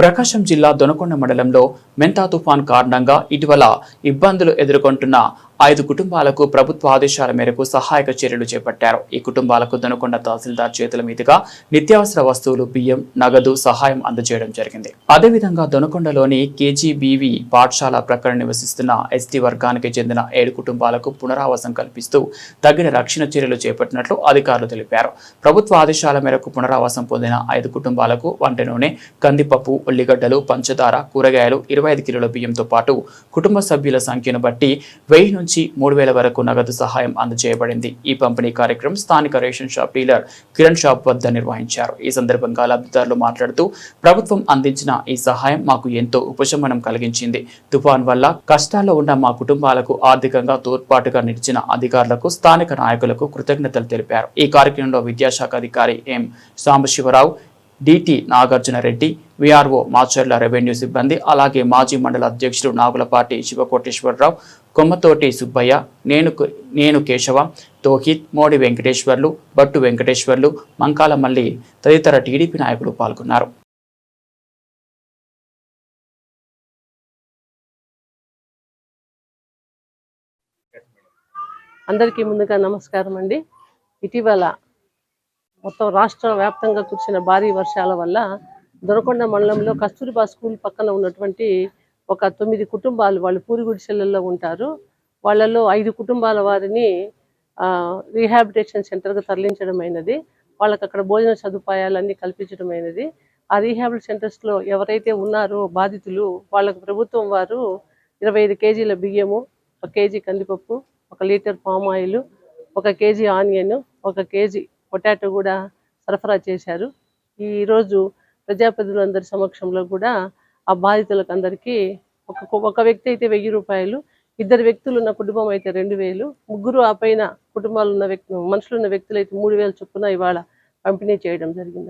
ప్రకాశం జిల్లా దొనకొండ మండలంలో మెంతా తుఫాన్ కారణంగా ఇటీవల ఇబ్బందులు ఎదుర్కొంటున్న ఐదు కుటుంబాలకు ప్రభుత్వ ఆదేశాల మేరకు సహాయక చర్యలు చేపట్టారు. ఈ కుటుంబాలకు దొనకొండ తహసీల్దార్ చేతుల మీదుగా నిత్యావసర వస్తువులు బియ్యం నగదు సహాయం అందజేయడం జరిగింది. అదేవిధంగా దొనకొండలోని కేజీబీవి పాఠశాల ప్రక్కన నివసిస్తున్న ఎస్టీ వర్గానికి చెందిన ఏడు కుటుంబాలకు పునరావాసం కల్పిస్తూ తగిన రక్షణ చర్యలు చేపట్టినట్లు అధికారులు తెలిపారు. ప్రభుత్వ ఆదేశాల మేరకు పునరావాసం పొందిన ఐదు కుటుంబాలకు వంట నూనె కందిపప్పు ఉల్లిగడ్డలు పంచదార కూరగాయలు ఇరవై ఐదు కిలోల బియ్యంతో పాటు కుటుంబ సభ్యుల సంఖ్యను బట్టి వెయ్యి నుంచి మూడు వేల వరకు నగదు సహాయం అందజేయబడింది. ఈ పంపిణీ కార్యక్రమం స్థానిక ration shop dealer Kiran shop వద్ద నిర్వహించారు. ఈ సందర్భంగా లబ్ధిదారులు మాట్లాడుతూ ప్రభుత్వం అందించిన ఈ సహాయం మాకు ఎంతో ఉపశమనం కలిగించింది. తుఫాన్ వల్ల కష్టాల్లో ఉన్న మా కుటుంబాలకు ఆర్థికంగా తోడ్పాటుగా నిలిచిన అధికారులకు స్థానిక నాయకులకు కృతజ్ఞతలు తెలిపారు. ఈ కార్యక్రమంలో విద్యాశాఖ అధికారి M. Sambasivarao DT Nagarjuna Reddy VRO Macherla revenue సిబ్బంది అలాగే మాజీ మండల అధ్యక్షుడు నాగులపాటి శివకోటేశ్వరరావు కొమ్మతోటి సుబ్బయ్య నేను నేను కేశవ తోహిత్ మోడి వెంకటేశ్వర్లు బట్టు వెంకటేశ్వర్లు మంకాల మల్లి తదితర టీడీపీ నాయకులు పాల్గొన్నారు. అందరికీ ముందుగా నమస్కారం అండి ఇటీవల మొత్తం రాష్ట్ర వ్యాప్తంగా కురిసిన భారీ వర్షాల వల్ల దొరకొండ మండలంలో కస్తూరిబా స్కూల్ పక్కన ఉన్నటువంటి ఒక తొమ్మిది కుటుంబాలు వాళ్ళు పూరిగుడిసెలలో ఉంటారు. వాళ్ళలో ఐదు కుటుంబాల వారిని రీహాబిటేషన్ సెంటర్కి తరలించడం అయినది వాళ్ళకి అక్కడ భోజన సదుపాయాలన్నీ కల్పించడం అయినది ఆ రీహాబిల్ సెంటర్స్లో ఎవరైతే ఉన్నారో బాధితులు వాళ్ళకు ప్రభుత్వం వారు ఇరవై ఐదు కేజీల బియ్యము ఒక కేజీ కందిపప్పు ఒక లీటర్ పామ్ ఆయిల్ ఒక కేజీ ఆనియన్ ఒక కేజీ పొటాటో కూడా సరఫరా చేశారు. ఈరోజు ప్రజాప్రతినిధులందరి సమక్షంలో కూడా ఆ బాధితులకు అందరికీ ఒక ఒక వ్యక్తి అయితే వెయ్యి రూపాయలు ఇద్దరు వ్యక్తులు ఉన్న కుటుంబం అయితే రెండు వేలు ముగ్గురు ఆ పైన కుటుంబాలు ఉన్న వ్యక్తి మనుషులు ఉన్న వ్యక్తులు అయితే మూడు వేలు చొప్పున ఇవాళ పంపిణీ చేయడం జరిగిందండి.